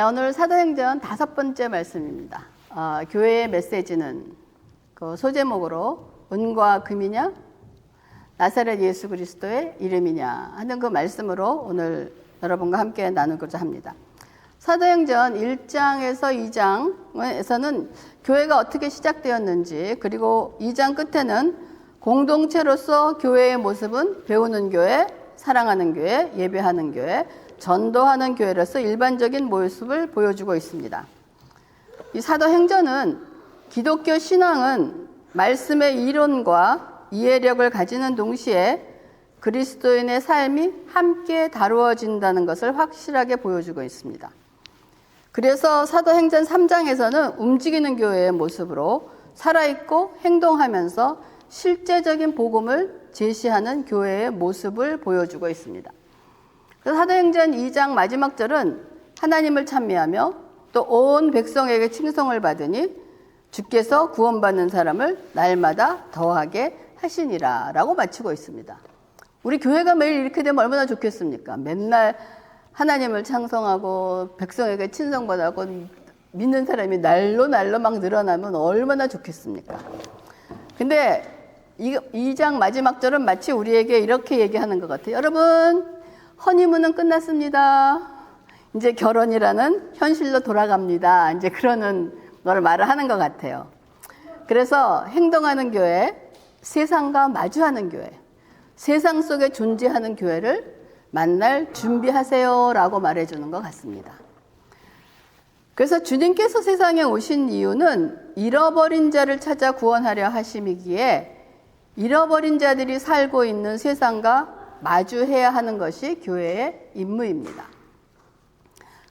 자, 오늘 사도행전 다섯 번째 말씀입니다. 어, 교회의 메시지는 그 소제목으로 은과 금이냐, 나사렛 예수 그리스도의 이름이냐 하는 그 말씀으로 오늘 여러분과 함께 나누고자 합니다. 사도행전 1장에서 2장에서는 교회가 어떻게 시작되었는지 그리고 2장 끝에는 공동체로서 교회의 모습은 배우는 교회, 사랑하는 교회, 예배하는 교회, 전도하는 교회로서 일반적인 모습을 보여주고 있습니다. 이 사도행전은 기독교 신앙은 말씀의 이론과 이해력을 가지는 동시에 그리스도인의 삶이 함께 다루어진다는 것을 확실하게 보여주고 있습니다. 그래서 사도행전 3장에서는 움직이는 교회의 모습으로 살아있고 행동하면서 실제적인 복음을 제시하는 교회의 모습을 보여주고 있습니다. 사도행전 2장 마지막 절은 하나님을 찬미하며 또 온 백성에게 칭송을 받으니 주께서 구원받는 사람을 날마다 더하게 하시니라 라고 마치고 있습니다. 우리 교회가 매일 이렇게 되면 얼마나 좋겠습니까? 맨날 하나님을 창성하고 백성에게 친성받아고 믿는 사람이 날로 날로 막 늘어나면 얼마나 좋겠습니까? 근데 이, 이장 마지막 절은 마치 우리에게 이렇게 얘기하는 것 같아요. 여러분, 허니문은 끝났습니다. 이제 결혼이라는 현실로 돌아갑니다. 이제 그러는 걸 말을 하는 것 같아요. 그래서 행동하는 교회, 세상과 마주하는 교회, 세상 속에 존재하는 교회를 만날 준비하세요 라고 말해주는 것 같습니다. 그래서 주님께서 세상에 오신 이유는 잃어버린 자를 찾아 구원하려 하심이기에 잃어버린 자들이 살고 있는 세상과 마주해야 하는 것이 교회의 임무입니다.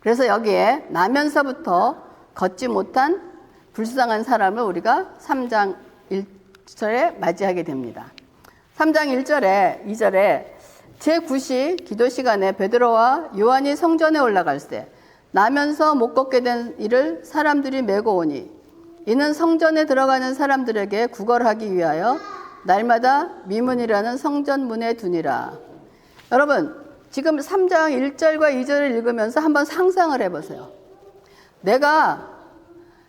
그래서 여기에 나면서부터 걷지 못한 불쌍한 사람을 우리가 3장 1절에 맞이하게 됩니다. 3장 1절에 2절에 제9시 기도 시간에 베드로와 요한이 성전에 올라갈 때 나면서 못 걷게 된 이를 사람들이 메고 오니 이는 성전에 들어가는 사람들에게 구걸하기 위하여 날마다 미문이라는 성전 문에 두니라. 여러분, 지금 3장 1절과 2절을 읽으면서 한번 상상을 해보세요. 내가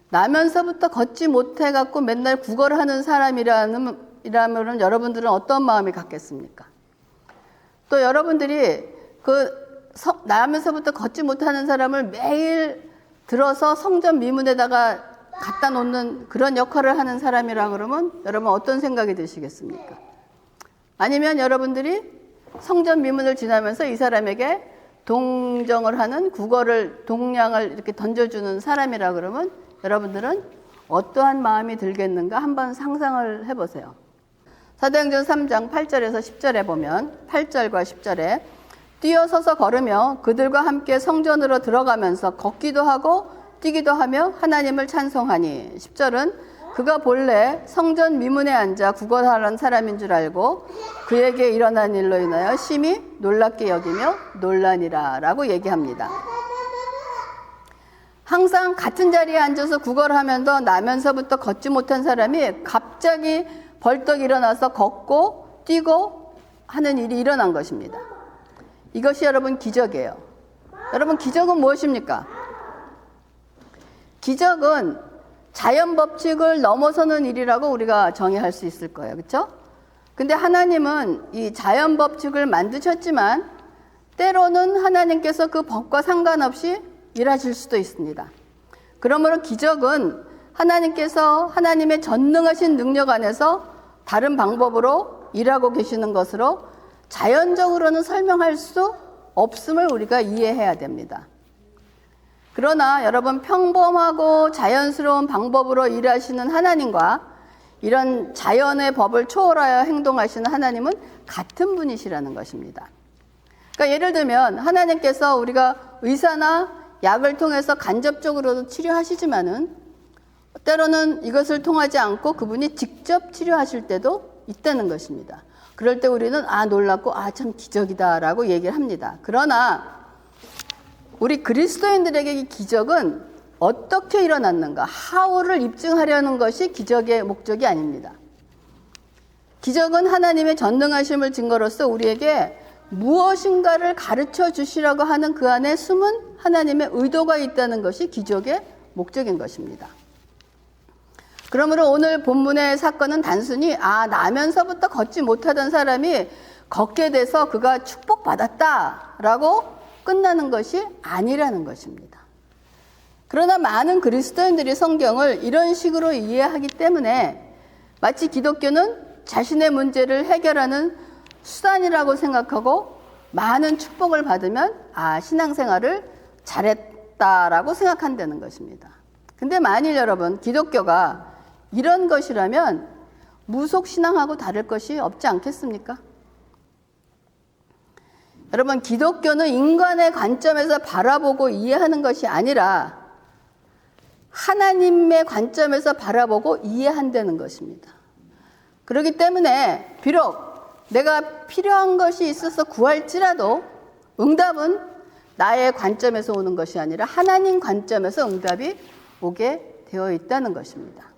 나면서부터 걷지 못해갖고 맨날 구걸 하는 사람이라는, 이라면 여러분들은 어떤 마음이 갖겠습니까? 또 여러분들이 그 나면서부터 걷지 못하는 사람을 매일 들어서 성전 미문에다가 갖다 놓는 그런 역할을 하는 사람이라 그러면 여러분 어떤 생각이 드시겠습니까? 아니면 여러분들이 성전 미문을 지나면서 이 사람에게 동정을 하는 국어를 동량을 이렇게 던져주는 사람이라 그러면 여러분들은 어떠한 마음이 들겠는가 한번 상상을 해보세요. 사도행전 3장 8절에서 10절에 보면 8절과 10절에 뛰어서서 걸으며 그들과 함께 성전으로 들어가면서 걷기도 하고 뛰기도 하며 하나님을 찬송하니 10절은 그가 본래 성전 미문에 앉아 구걸하는 사람인 줄 알고 그에게 일어난 일로 인하여 심히 놀랍게 여기며 논란이라 라고 얘기합니다. 항상 같은 자리에 앉아서 구걸하면서 나면서부터 걷지 못한 사람이 갑자기 벌떡 일어나서 걷고 뛰고 하는 일이 일어난 것입니다. 이것이 여러분 기적이에요. 여러분 기적은 무엇입니까? 기적은 자연 법칙을 넘어서는 일이라고 우리가 정의할 수 있을 거예요. 그렇죠? 근데 하나님은 이 자연 법칙을 만드셨지만 때로는 하나님께서 그 법과 상관없이 일하실 수도 있습니다. 그러므로 기적은 하나님께서 하나님의 전능하신 능력 안에서 다른 방법으로 일하고 계시는 것으로 자연적으로는 설명할 수 없음을 우리가 이해해야 됩니다. 그러나 여러분 평범하고 자연스러운 방법으로 일하시는 하나님과 이런 자연의 법을 초월하여 행동하시는 하나님은 같은 분이시라는 것입니다. 그러니까 예를 들면 하나님께서 우리가 의사나 약을 통해서 간접적으로도 치료하시지만은 때로는 이것을 통하지 않고 그분이 직접 치료하실 때도 있다는 것입니다. 그럴 때 우리는 아 놀랍고 아 참 기적이다라고 얘기를 합니다. 그러나 우리 그리스도인들에게 이 기적은 어떻게 일어났는가, 하우를 입증하려는 것이 기적의 목적이 아닙니다. 기적은 하나님의 전능하심을 증거로서 우리에게 무엇인가를 가르쳐 주시라고 하는 그 안에 숨은 하나님의 의도가 있다는 것이 기적의 목적인 것입니다. 그러므로 오늘 본문의 사건은 단순히 아 나면서부터 걷지 못하던 사람이 걷게 돼서 그가 축복받았다라고 끝나는 것이 아니라는 것입니다. 그러나 많은 그리스도인들이 성경을 이런 식으로 이해하기 때문에 마치 기독교는 자신의 문제를 해결하는 수단이라고 생각하고 많은 축복을 받으면 아 신앙생활을 잘했다라고 생각한다는 것입니다. 근데 만일 여러분 기독교가 이런 것이라면 무속 신앙하고 다를 것이 없지 않겠습니까? 여러분 기독교는 인간의 관점에서 바라보고 이해하는 것이 아니라 하나님의 관점에서 바라보고 이해한다는 것입니다. 그렇기 때문에 비록 내가 필요한 것이 있어서 구할지라도 응답은 나의 관점에서 오는 것이 아니라 하나님 관점에서 응답이 오게 되어 있다는 것입니다.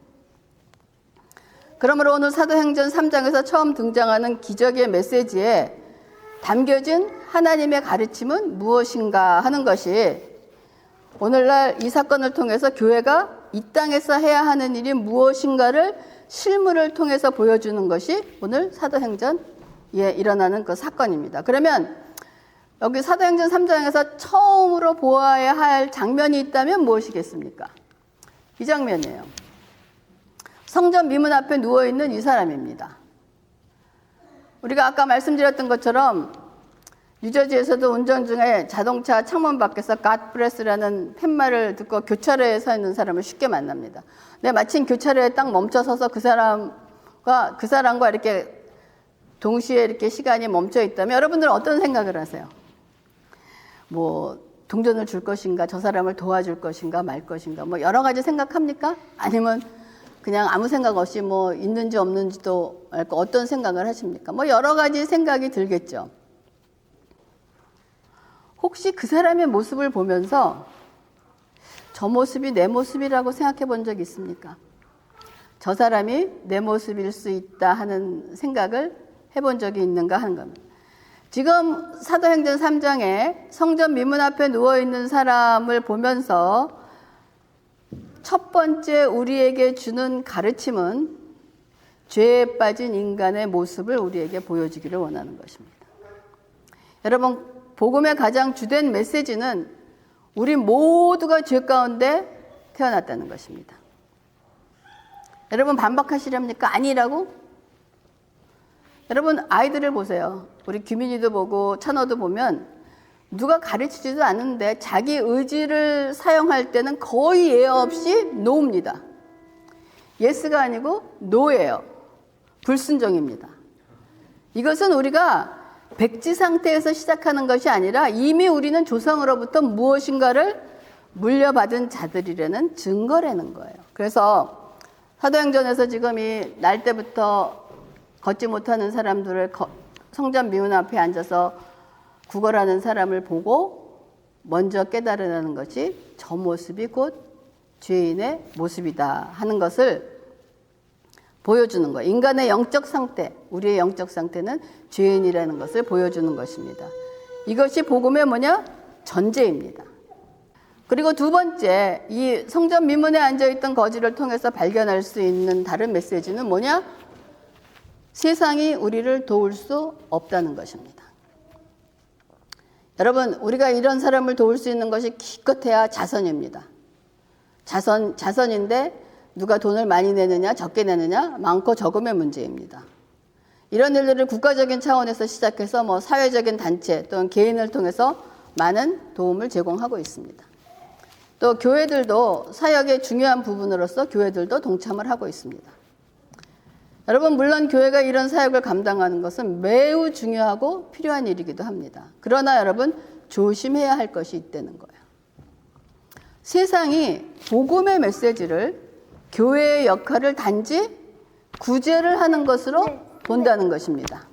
그러므로 오늘 사도행전 3장에서 처음 등장하는 기적의 메시지에 담겨진 하나님의 가르침은 무엇인가 하는 것이 오늘날 이 사건을 통해서 교회가 이 땅에서 해야 하는 일이 무엇인가를 실물을 통해서 보여주는 것이 오늘 사도행전에 일어나는 그 사건입니다. 그러면 여기 사도행전 3장에서 처음으로 보아야 할 장면이 있다면 무엇이겠습니까? 이 장면이에요. 성전 미문 앞에 누워 있는 이 사람입니다. 우리가 아까 말씀드렸던 것처럼 뉴저지에서도 운전 중에 자동차 창문 밖에서 갓브레스라는 팻말을 듣고 교차로에 서 있는 사람을 쉽게 만납니다. 네, 마침 교차로에 딱 멈춰 서서 그 사람과 그 사람과 이렇게 동시에 이렇게 시간이 멈춰 있다면 여러분들은 어떤 생각을 하세요? 뭐 동전을 줄 것인가, 저 사람을 도와줄 것인가, 말 것인가, 뭐 여러 가지 생각합니까? 아니면 그냥 아무 생각 없이 뭐 있는지 없는지도 알고 어떤 생각을 하십니까? 뭐 여러 가지 생각이 들겠죠. 혹시 그 사람의 모습을 보면서 저 모습이 내 모습이라고 생각해 본 적 있습니까? 저 사람이 내 모습일 수 있다 하는 생각을 해본 적이 있는가 하는 겁니다. 지금 사도행전 3장에 성전 미문 앞에 누워 있는 사람을 보면서 첫 번째 우리에게 주는 가르침은 죄에 빠진 인간의 모습을 우리에게 보여주기를 원하는 것입니다. 여러분, 복음의 가장 주된 메시지는 우리 모두가 죄 가운데 태어났다는 것입니다. 여러분 반박하시렵니까? 아니라고? 여러분 아이들을 보세요. 우리 규민이도 보고 찬호도 보면 누가 가르치지도 않는데 자기 의지를 사용할 때는 거의 예 없이 노입니다. 예스가 아니고 노예요. 불순종입니다. 이것은 우리가 백지 상태에서 시작하는 것이 아니라 이미 우리는 조상으로부터 무엇인가를 물려받은 자들이라는 증거라는 거예요. 그래서 사도행전에서 지금 이 날 때부터 걷지 못하는 사람들을 성전 미운 앞에 앉아서 구걸하는 사람을 보고 먼저 깨달으라는 것이 저 모습이 곧 죄인의 모습이다 하는 것을 보여주는 거예요. 인간의 영적 상태, 우리의 영적 상태는 죄인이라는 것을 보여주는 것입니다. 이것이 복음의 뭐냐? 전제입니다. 그리고 두 번째, 이 성전 미문에 앉아있던 거지를 통해서 발견할 수 있는 다른 메시지는 뭐냐? 세상이 우리를 도울 수 없다는 것입니다. 여러분, 우리가 이런 사람을 도울 수 있는 것이 기껏해야 자선입니다. 자선, 자선인데 누가 돈을 많이 내느냐, 적게 내느냐, 많고 적음의 문제입니다. 이런 일들을 국가적인 차원에서 시작해서 뭐 사회적인 단체 또는 개인을 통해서 많은 도움을 제공하고 있습니다. 또 교회들도 사역의 중요한 부분으로서 교회들도 동참을 하고 있습니다. 여러분, 물론 교회가 이런 사역을 감당하는 것은 매우 중요하고 필요한 일이기도 합니다. 그러나 여러분, 조심해야 할 것이 있다는 거예요. 세상이 복음의 메시지를 교회의 역할을 단지 구제를 하는 것으로 본다는 것입니다.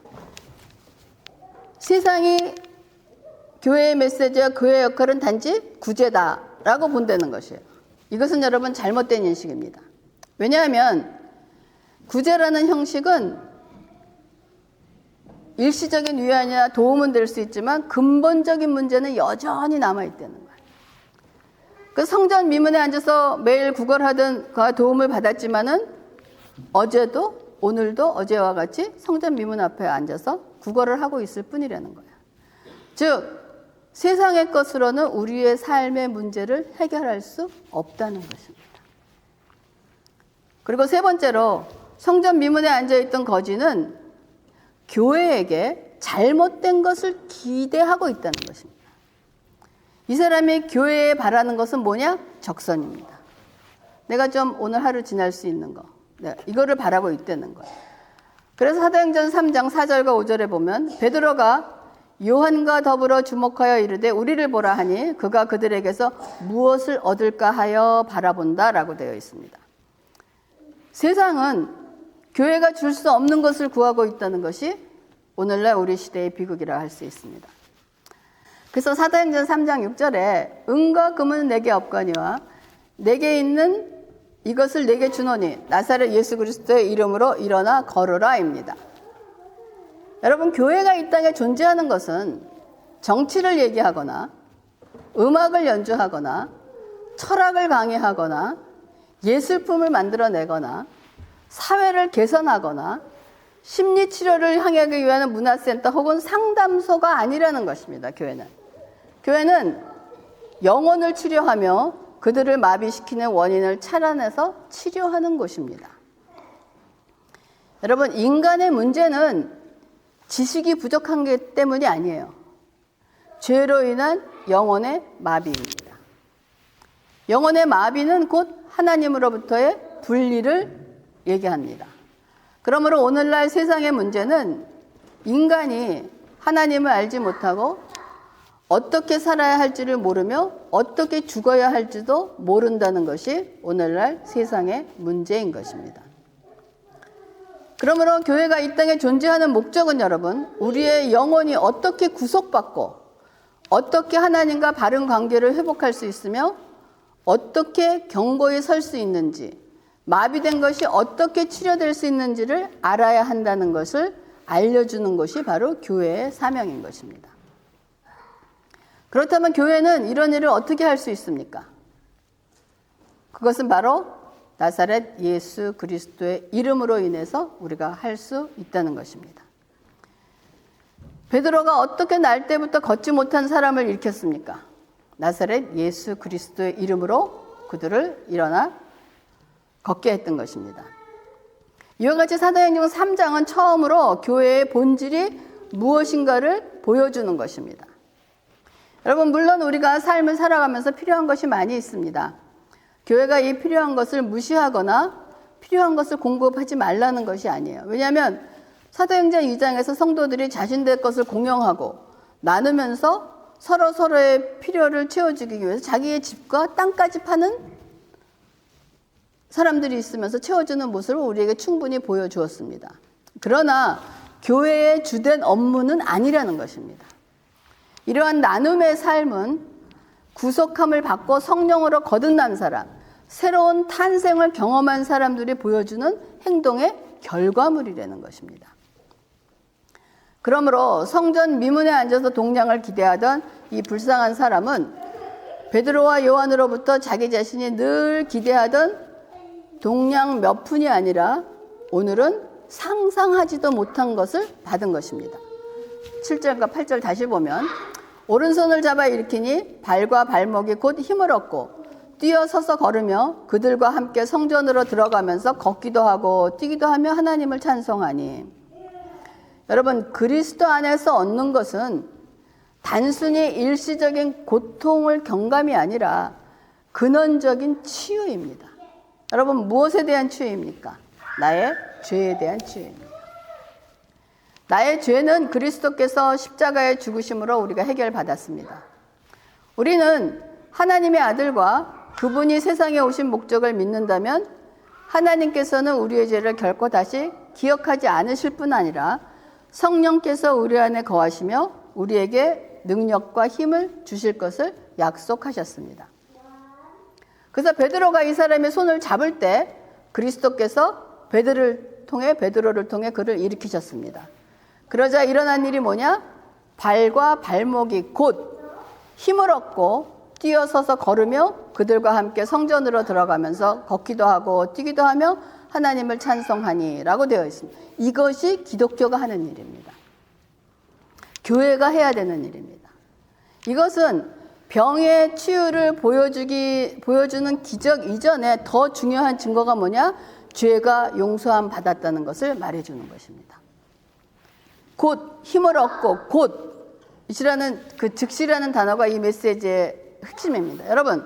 세상이 교회의 메시지와 교회의 역할은 단지 구제다라고 본다는 것이에요. 이것은 여러분 잘못된 인식입니다. 왜냐하면 구제라는 형식은 일시적인 위안이나 도움은 될 수 있지만 근본적인 문제는 여전히 남아 있다는 거예요. 그 성전 미문에 앉아서 매일 구걸하던 그 도움을 받았지만은 어제도 오늘도 어제와 같이 성전 미문 앞에 앉아서 구걸을 하고 있을 뿐이라는 거예요. 즉 세상의 것으로는 우리의 삶의 문제를 해결할 수 없다는 것입니다. 그리고 세 번째로 성전 미문에 앉아 있던 거지는 교회에게 잘못된 것을 기대하고 있다는 것입니다. 이 사람이 교회에 바라는 것은 뭐냐? 적선입니다. 내가 좀 오늘 하루 지날 수 있는 거. 네, 이거를 바라고 있다는 거예요. 그래서 사도행전 3장 4절과 5절에 보면 베드로가 요한과 더불어 주목하여 이르되 우리를 보라 하니 그가 그들에게서 무엇을 얻을까 하여 바라본다라고 되어 있습니다. 세상은 교회가 줄 수 없는 것을 구하고 있다는 것이 오늘날 우리 시대의 비극이라 할 수 있습니다. 그래서 사도행전 3장 6절에 은과 금은 내게 없거니와 내게 있는 이것을 내게 주노니 나사렛 예수 그리스도의 이름으로 일어나 걸으라입니다. 여러분 교회가 이 땅에 존재하는 것은 정치를 얘기하거나 음악을 연주하거나 철학을 강의하거나 예술품을 만들어내거나 사회를 개선하거나 심리 치료를 향하기 위한 문화센터 혹은 상담소가 아니라는 것입니다. 교회는 교회는 영혼을 치료하며 그들을 마비시키는 원인을 찾아내서 치료하는 곳입니다. 여러분 인간의 문제는 지식이 부족한 게 때문이 아니에요. 죄로 인한 영혼의 마비입니다. 영혼의 마비는 곧 하나님으로부터의 분리를 얘기합니다. 그러므로 오늘날 세상의 문제는 인간이 하나님을 알지 못하고 어떻게 살아야 할지를 모르며 어떻게 죽어야 할지도 모른다는 것이 오늘날 세상의 문제인 것입니다. 그러므로 교회가 이 땅에 존재하는 목적은 여러분, 우리의 영혼이 어떻게 구속받고 어떻게 하나님과 바른 관계를 회복할 수 있으며 어떻게 경고에 설 수 있는지 마비된 것이 어떻게 치료될 수 있는지를 알아야 한다는 것을 알려주는 것이 바로 교회의 사명인 것입니다. 그렇다면 교회는 이런 일을 어떻게 할 수 있습니까? 그것은 바로 나사렛 예수 그리스도의 이름으로 인해서 우리가 할 수 있다는 것입니다. 베드로가 어떻게 날 때부터 걷지 못한 사람을 일으켰습니까? 나사렛 예수 그리스도의 이름으로 그들을 일어나 걷게 했던 것입니다. 이와 같이 사도행전 3장은 처음으로 교회의 본질이 무엇인가를 보여주는 것입니다. 여러분, 물론 우리가 삶을 살아가면서 필요한 것이 많이 있습니다. 교회가 이 필요한 것을 무시하거나 필요한 것을 공급하지 말라는 것이 아니에요. 왜냐하면 사도행전 2장에서 성도들이 자신들 것을 공용하고 나누면서 서로 서로의 필요를 채워주기 위해서 자기의 집과 땅까지 파는 사람들이 있으면서 채워주는 모습을 우리에게 충분히 보여주었습니다. 그러나 교회의 주된 업무는 아니라는 것입니다. 이러한 나눔의 삶은 구속함을 받고 성령으로 거듭난 사람, 새로운 탄생을 경험한 사람들이 보여주는 행동의 결과물이라는 것입니다. 그러므로 성전 미문에 앉아서 동량을 기대하던 이 불쌍한 사람은 베드로와 요한으로부터 자기 자신이 늘 기대하던 동량 몇 푼이 아니라 오늘은 상상하지도 못한 것을 받은 것입니다. 7절과 8절 다시 보면 오른손을 잡아 일으키니 발과 발목이 곧 힘을 얻고 뛰어서서 걸으며 그들과 함께 성전으로 들어가면서 걷기도 하고 뛰기도 하며 하나님을 찬송하니 여러분 그리스도 안에서 얻는 것은 단순히 일시적인 고통을 경감이 아니라 근원적인 치유입니다. 여러분 무엇에 대한 치유입니까? 나의 죄에 대한 치유입니다. 나의 죄는 그리스도께서 십자가의 죽으심으로 우리가 해결받았습니다. 우리는 하나님의 아들과 그분이 세상에 오신 목적을 믿는다면 하나님께서는 우리의 죄를 결코 다시 기억하지 않으실 뿐 아니라 성령께서 우리 안에 거하시며 우리에게 능력과 힘을 주실 것을 약속하셨습니다. 그래서 베드로가 이 사람의 손을 잡을 때 그리스도께서 베드를 통해 베드로를 통해 그를 일으키셨습니다. 그러자 일어난 일이 뭐냐? 발과 발목이 곧 힘을 얻고 뛰어서서 걸으며 그들과 함께 성전으로 들어가면서 걷기도 하고 뛰기도 하며 하나님을 찬송하니라고 되어 있습니다. 이것이 기독교가 하는 일입니다. 교회가 해야 되는 일입니다. 이것은 병의 치유를 보여주기 보여주는 기적 이전에 더 중요한 증거가 뭐냐? 죄가 용서함 받았다는 것을 말해 주는 것입니다. 곧 힘을 얻고 곧 이라는 그 즉시라는 단어가 이 메시지의 핵심입니다. 여러분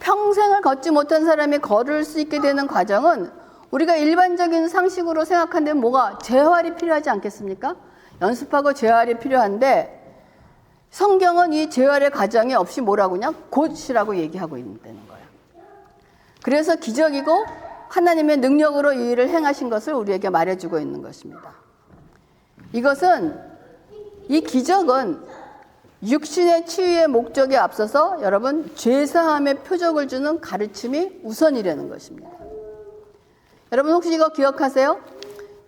평생을 걷지 못한 사람이 걸을 수 있게 되는 과정은 우리가 일반적인 상식으로 생각하는데 뭐가 재활이 필요하지 않겠습니까? 연습하고 재활이 필요한데 성경은 이 재활의 과정이 없이 뭐라고냐? 곧이라고 얘기하고 있는 거예요. 그래서 기적이고 하나님의 능력으로 이 일을 행하신 것을 우리에게 말해주고 있는 것입니다. 이것은 이 기적은 육신의 치유의 목적에 앞서서 여러분 죄사함의 표적을 주는 가르침이 우선이라는 것입니다. 여러분 혹시 이거 기억하세요?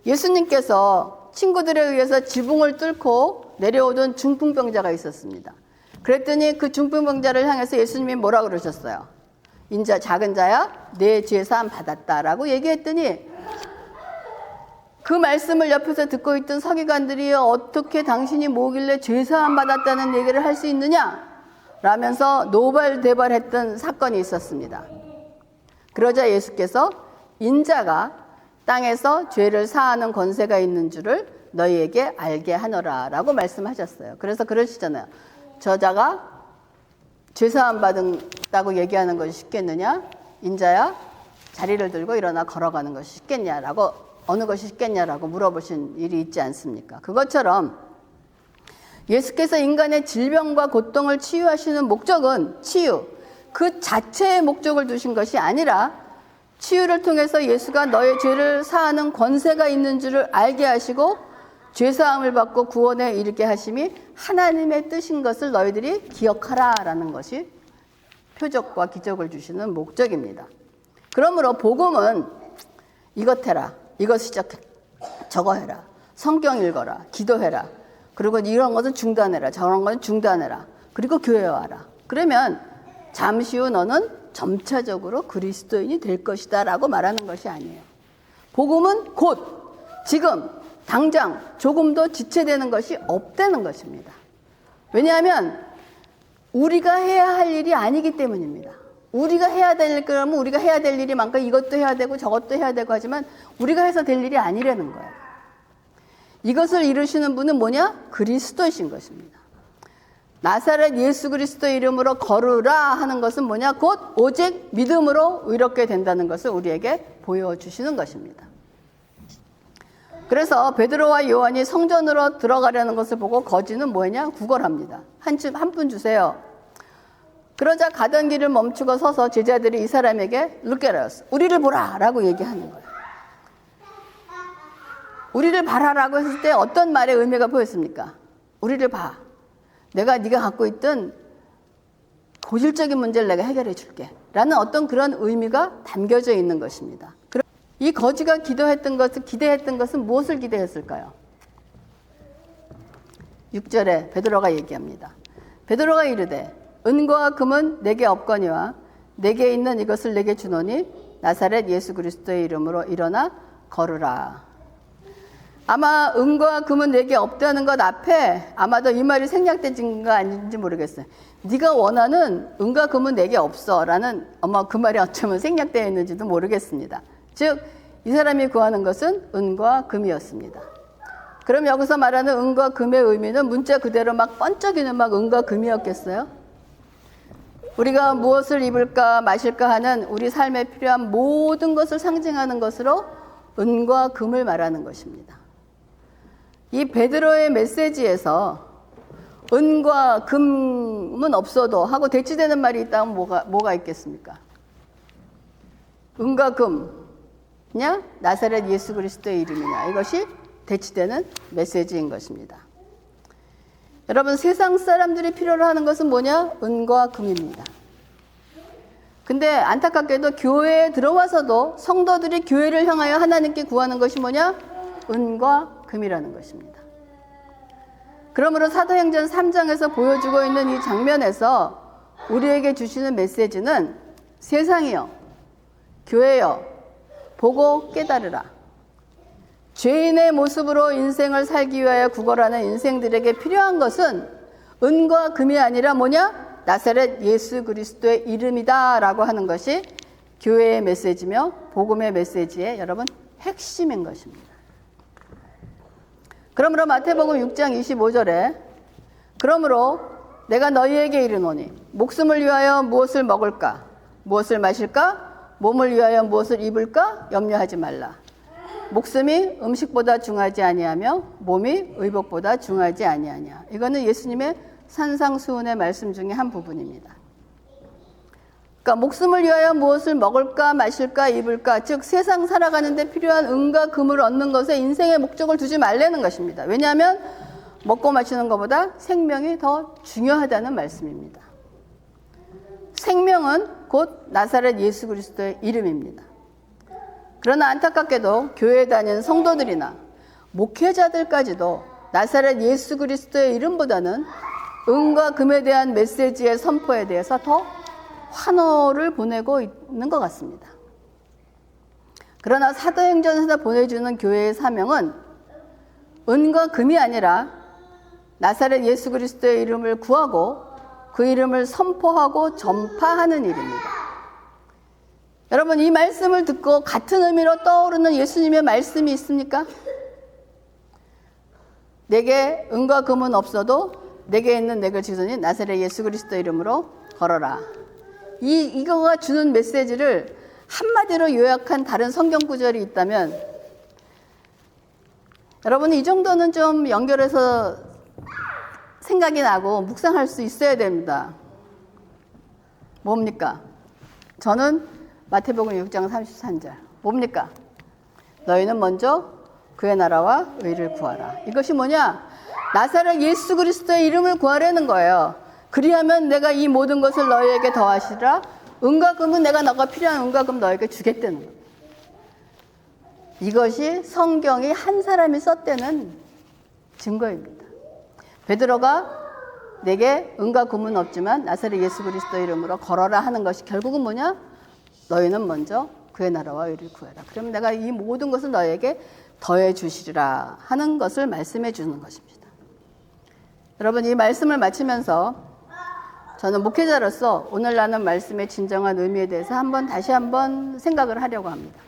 예수님께서 친구들에 의해서 지붕을 뚫고 내려오던 중풍병자가 있었습니다. 그랬더니 그 중풍병자를 향해서 예수님이 뭐라 그러셨어요? 인자 작은 자야 내 죄 사함 받았다라고 얘기했더니 그 말씀을 옆에서 듣고 있던 서기관들이 어떻게 당신이 뭐길래 죄사함 받았다는 얘기를 할 수 있느냐? 라면서 노발대발했던 사건이 있었습니다. 그러자 예수께서 인자가 땅에서 죄를 사하는 권세가 있는 줄을 너희에게 알게 하노라 라고 말씀하셨어요. 그래서 그러시잖아요. 저자가 죄사함 받았다고 얘기하는 것이 쉽겠느냐? 인자야 자리를 들고 일어나 걸어가는 것이 쉽겠냐라고 어느 것이 쉽겠냐라고 물어보신 일이 있지 않습니까? 그것처럼 예수께서 인간의 질병과 고통을 치유하시는 목적은 치유, 그 자체의 목적을 두신 것이 아니라 치유를 통해서 예수가 너의 죄를 사하는 권세가 있는 줄을 알게 하시고 죄사함을 받고 구원에 이르게 하심이 하나님의 뜻인 것을 너희들이 기억하라 라는 것이 표적과 기적을 주시는 목적입니다. 그러므로 복음은 이것 해라. 이것 시작해. 저거 해라. 성경 읽어라. 기도해라. 그리고 이런 것은 중단해라. 저런 것은 중단해라. 그리고 교회 와라. 그러면 잠시 후 너는 점차적으로 그리스도인이 될 것이다 라고 말하는 것이 아니에요. 복음은 곧, 지금, 당장, 조금도 지체되는 것이 없다는 것입니다. 왜냐하면 우리가 해야 할 일이 아니기 때문입니다. 우리가 해야 될 거라면 우리가 해야 될 일이 많고 이것도 해야 되고 저것도 해야 되고 하지만 우리가 해서 될 일이 아니라는 거예요. 이것을 이루시는 분은 뭐냐? 그리스도이신 것입니다. 나사렛 예수 그리스도 이름으로 걸으라 하는 것은 뭐냐? 곧 오직 믿음으로 의롭게 된다는 것을 우리에게 보여주시는 것입니다. 그래서 베드로와 요한이 성전으로 들어가려는 것을 보고 거지는 뭐냐? 구걸합니다. 한 한 푼 주세요. 그러자 가던 길을 멈추고 서서 제자들이 이 사람에게 룩게라스 우리를 보라라고 얘기하는 거예요. 우리를 봐라라고 했을 때 어떤 말의 의미가 보였습니까? 우리를 봐. 내가 네가 갖고 있던 고질적인 문제를 내가 해결해 줄게. 라는 어떤 그런 의미가 담겨져 있는 것입니다. 이 거지가 기도했던 것은, 기대했던 것은 무엇을 기대했을까요? 6절에 베드로가 얘기합니다. 베드로가 이르되 은과 금은 내게 없거니와 내게 있는 이것을 내게 주노니 나사렛 예수 그리스도의 이름으로 일어나 걸으라. 아마 은과 금은 내게 없다는 것 앞에 아마도 이 말이 생략된 거 아닌지 모르겠어요. 네가 원하는 은과 금은 내게 없어라는 아마 그 말이 어쩌면 생략되어 있는지도 모르겠습니다. 즉 이 사람이 구하는 것은 은과 금이었습니다. 그럼 여기서 말하는 은과 금의 의미는 문자 그대로 막 번쩍이는 막 은과 금이었겠어요? 우리가 무엇을 입을까 마실까 하는 우리 삶에 필요한 모든 것을 상징하는 것으로 은과 금을 말하는 것입니다. 이 베드로의 메시지에서 은과 금은 없어도 하고 대치되는 말이 있다면 뭐가, 뭐가 있겠습니까? 은과 금냐? 나사렛 예수 그리스도의 이름이냐? 이것이 대치되는 메시지인 것입니다. 여러분 세상 사람들이 필요로 하는 것은 뭐냐? 은과 금입니다. 근데 안타깝게도 교회에 들어와서도 성도들이 교회를 향하여 하나님께 구하는 것이 뭐냐? 은과 금이라는 것입니다. 그러므로 사도행전 3장에서 보여주고 있는 이 장면에서 우리에게 주시는 메시지는 세상이요, 교회요, 보고 깨달으라. 죄인의 모습으로 인생을 살기 위하여 구걸하는 인생들에게 필요한 것은 은과 금이 아니라 뭐냐? 나사렛 예수 그리스도의 이름이다라고 하는 것이 교회의 메시지며 복음의 메시지의 여러분 핵심인 것입니다. 그러므로 마태복음 6장 25절에 그러므로 내가 너희에게 이르노니 목숨을 위하여 무엇을 먹을까 무엇을 마실까 몸을 위하여 무엇을 입을까 염려하지 말라. 목숨이 음식보다 중하지 아니하며 몸이 의복보다 중하지 아니하냐. 이거는 예수님의 산상수훈의 말씀 중에 한 부분입니다. 그러니까 목숨을 위하여 무엇을 먹을까 마실까 입을까 즉 세상 살아가는데 필요한 은과 금을 얻는 것에 인생의 목적을 두지 말라는 것입니다. 왜냐하면 먹고 마시는 것보다 생명이 더 중요하다는 말씀입니다. 생명은 곧 나사렛 예수 그리스도의 이름입니다. 그러나 안타깝게도 교회에 다니는 성도들이나 목회자들까지도 나사렛 예수 그리스도의 이름보다는 은과 금에 대한 메시지의 선포에 대해서 더 환호를 보내고 있는 것 같습니다. 그러나 사도행전에서 보내주는 교회의 사명은 은과 금이 아니라 나사렛 예수 그리스도의 이름을 구하고 그 이름을 선포하고 전파하는 일입니다. 여러분 이 말씀을 듣고 같은 의미로 떠오르는 예수님의 말씀이 있습니까? 내게 은과 금은 없어도 내게 있는 내가 지선이 나사렛 예수 그리스도 이름으로 걸어라. 이 이거가 주는 메시지를 한마디로 요약한 다른 성경 구절이 있다면 여러분 이 정도는 좀 연결해서 생각이 나고 묵상할 수 있어야 됩니다. 뭡니까? 저는 마태복음 6장 33절. 뭡니까? 너희는 먼저 그의 나라와 의를 구하라. 이것이 뭐냐? 나사렛 예수 그리스도의 이름을 구하라는 거예요. 그리하면 내가 이 모든 것을 너희에게 더하시라. 은과 금은 내가 너가 필요한 은과 금 너에게 주겠다는 겁니다. 이것이 성경이 한 사람이 썼다는 증거입니다. 베드로가 내게 은과 금은 없지만 나사렛 예수 그리스도 이름으로 걸어라 하는 것이 결국은 뭐냐? 너희는 먼저 그의 나라와 의를 구해라. 그러면 내가 이 모든 것을 너에게 더해 주시리라 하는 것을 말씀해 주는 것입니다. 여러분 이 말씀을 마치면서 저는 목회자로서 오늘 나는 말씀의 진정한 의미에 대해서 한번 다시 한번 생각을 하려고 합니다.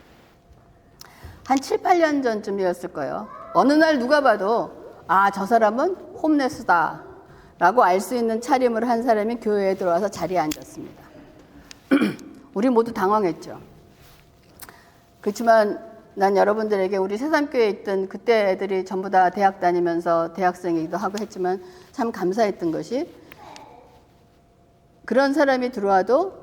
한 7, 8년 전쯤이었을 거예요. 어느 날 누가 봐도 아, 저 사람은 홈레스다. 라고 알 수 있는 차림을 한 사람이 교회에 들어와서 자리에 앉았습니다. 우리 모두 당황했죠. 그렇지만 난 여러분들에게 우리 새삼교회에 있던 그때 애들이 전부 다 대학 다니면서 대학생이기도 하고 했지만 참 감사했던 것이 그런 사람이 들어와도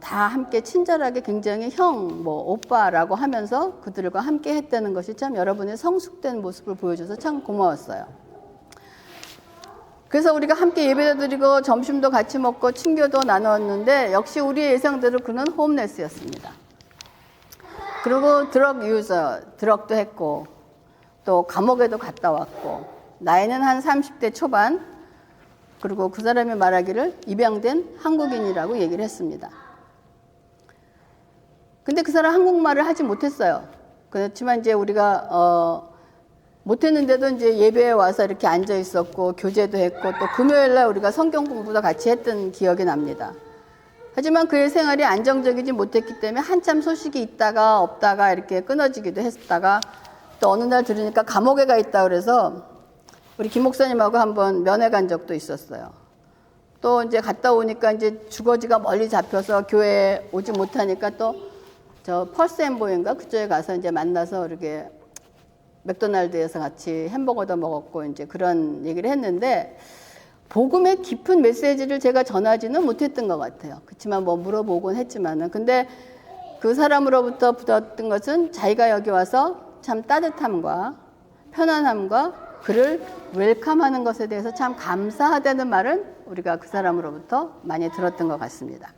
다 함께 친절하게 굉장히 형, 뭐 오빠라고 하면서 그들과 함께 했다는 것이 참 여러분의 성숙된 모습을 보여줘서 참 고마웠어요. 그래서 우리가 함께 예배도 드리고 점심도 같이 먹고 친교도 나눴는데 역시 우리의 예상대로 그는 홈레스였습니다. 그리고 드럭 유저, 드럭도 했고 또 감옥에도 갔다 왔고 나이는 한 30대 초반 그리고 그 사람이 말하기를 입양된 한국인이라고 얘기를 했습니다. 근데 그 사람 한국말을 하지 못했어요. 그렇지만 이제 우리가 어 못했는데도 이제 예배에 와서 이렇게 앉아 있었고 교제도 했고 또 금요일 날 우리가 성경 공부도 같이 했던 기억이 납니다. 하지만 그의 생활이 안정적이지 못했기 때문에 한참 소식이 있다가 없다가 이렇게 끊어지기도 했다가 또 어느 날 들으니까 감옥에 가 있다 그래서 우리 김 목사님하고 한번 면회 간 적도 있었어요. 또 이제 갔다 오니까 이제 주거지가 멀리 잡혀서 교회에 오지 못하니까 또 저 펄스 엠보인가 그쪽에 가서 이제 만나서 이렇게 맥도날드에서 같이 햄버거도 먹었고 이제 그런 얘기를 했는데 복음의 깊은 메시지를 제가 전하지는 못했던 것 같아요. 그렇지만 뭐 물어보곤 했지만은 근데 그 사람으로부터 붙었던 것은 자기가 여기 와서 참 따뜻함과 편안함과 그를 웰컴하는 것에 대해서 참 감사하다는 말은 우리가 그 사람으로부터 많이 들었던 것 같습니다.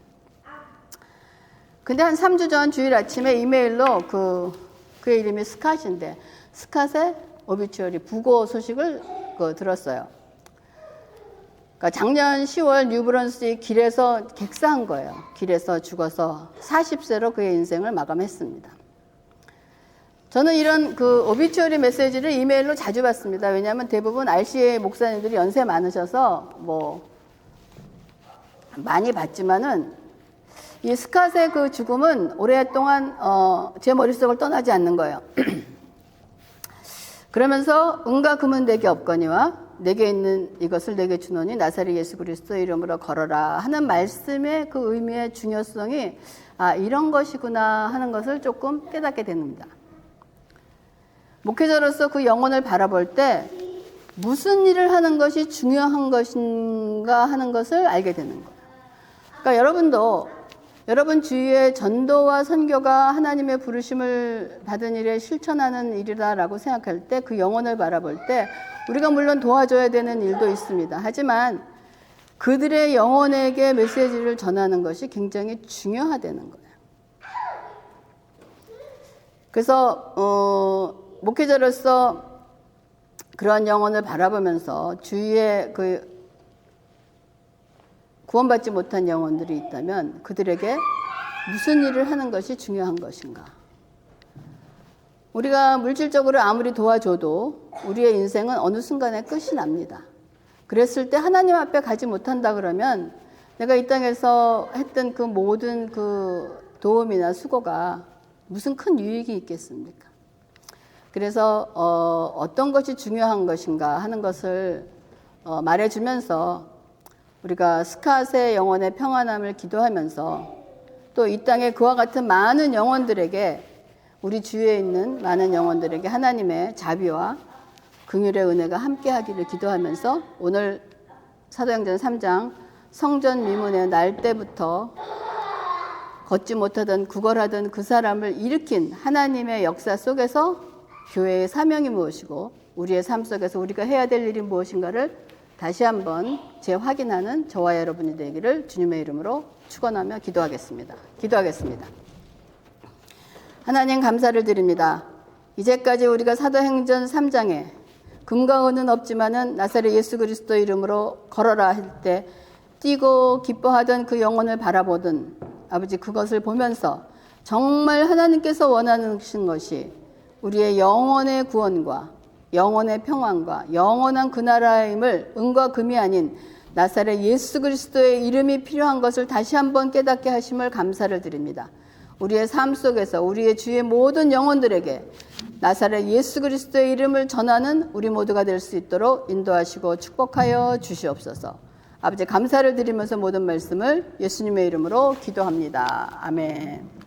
근데 한 3주 전 주일 아침에 이메일로 그, 그의 이름이 스캇인데, 스캇의 오비추얼이 부고 소식을 그 들었어요. 그러니까 작년 10월 뉴브런스의 길에서 객사한 거예요. 길에서 죽어서 40세로 그의 인생을 마감했습니다. 저는 이런 그 오비추어리 메시지를 이메일로 자주 받습니다. 왜냐하면 대부분 RCA 목사님들이 연세 많으셔서 뭐 많이 받지만은 이 스캇의 그 죽음은 오랫동안 어, 제 머릿속을 떠나지 않는 거예요. 그러면서 은과 금은 내게 없거니와 내게 있는 이것을 내게 주노니 나사렛 예수 그리스도 이름으로 걸어라 하는 말씀의 그 의미의 중요성이 아 이런 것이구나 하는 것을 조금 깨닫게 됩니다. 목회자로서 그 영혼을 바라볼 때 무슨 일을 하는 것이 중요한 것인가 하는 것을 알게 되는 거예요. 그러니까 여러분도 여러분 주위에 전도와 선교가 하나님의 부르심을 받은 일에 실천하는 일이다라고 생각할 때 그 영혼을 바라볼 때 우리가 물론 도와줘야 되는 일도 있습니다. 하지만 그들의 영혼에게 메시지를 전하는 것이 굉장히 중요하다는 거예요. 그래서 어, 목회자로서 그러한 영혼을 바라보면서 주위에 그 구원받지 못한 영혼들이 있다면 그들에게 무슨 일을 하는 것이 중요한 것인가? 우리가 물질적으로 아무리 도와줘도 우리의 인생은 어느 순간에 끝이 납니다. 그랬을 때 하나님 앞에 가지 못한다 그러면 내가 이 땅에서 했던 그 모든 그 도움이나 수고가 무슨 큰 유익이 있겠습니까? 그래서 어, 어떤 것이 중요한 것인가 하는 것을 어, 말해주면서 우리가 스캇의 영혼의 평안함을 기도하면서 또 이 땅에 그와 같은 많은 영혼들에게 우리 주위에 있는 많은 영혼들에게 하나님의 자비와 긍휼의 은혜가 함께하기를 기도하면서 오늘 사도행전 3장 성전 미문의 날 때부터 걷지 못하던 구걸하던 그 사람을 일으킨 하나님의 역사 속에서 교회의 사명이 무엇이고 우리의 삶 속에서 우리가 해야 될 일이 무엇인가를 다시 한번 재확인하는 저와 여러분이 되기를 주님의 이름으로 축원하며 기도하겠습니다. 기도하겠습니다. 하나님 감사를 드립니다. 이제까지 우리가 사도행전 3장에 금과 은은 없지만은 나사렛 예수 그리스도 이름으로 걸어라 할 때 뛰고 기뻐하던 그 영혼을 바라보던 아버지 그것을 보면서 정말 하나님께서 원하는 것이 우리의 영혼의 구원과 영혼의 평안과 영원한 그 나라임을 은과 금이 아닌 나사렛 예수 그리스도의 이름이 필요한 것을 다시 한번 깨닫게 하심을 감사를 드립니다. 우리의 삶 속에서 우리의 주의 모든 영혼들에게 나사렛 예수 그리스도의 이름을 전하는 우리 모두가 될 수 있도록 인도하시고 축복하여 주시옵소서. 아버지 감사를 드리면서 모든 말씀을 예수님의 이름으로 기도합니다. 아멘.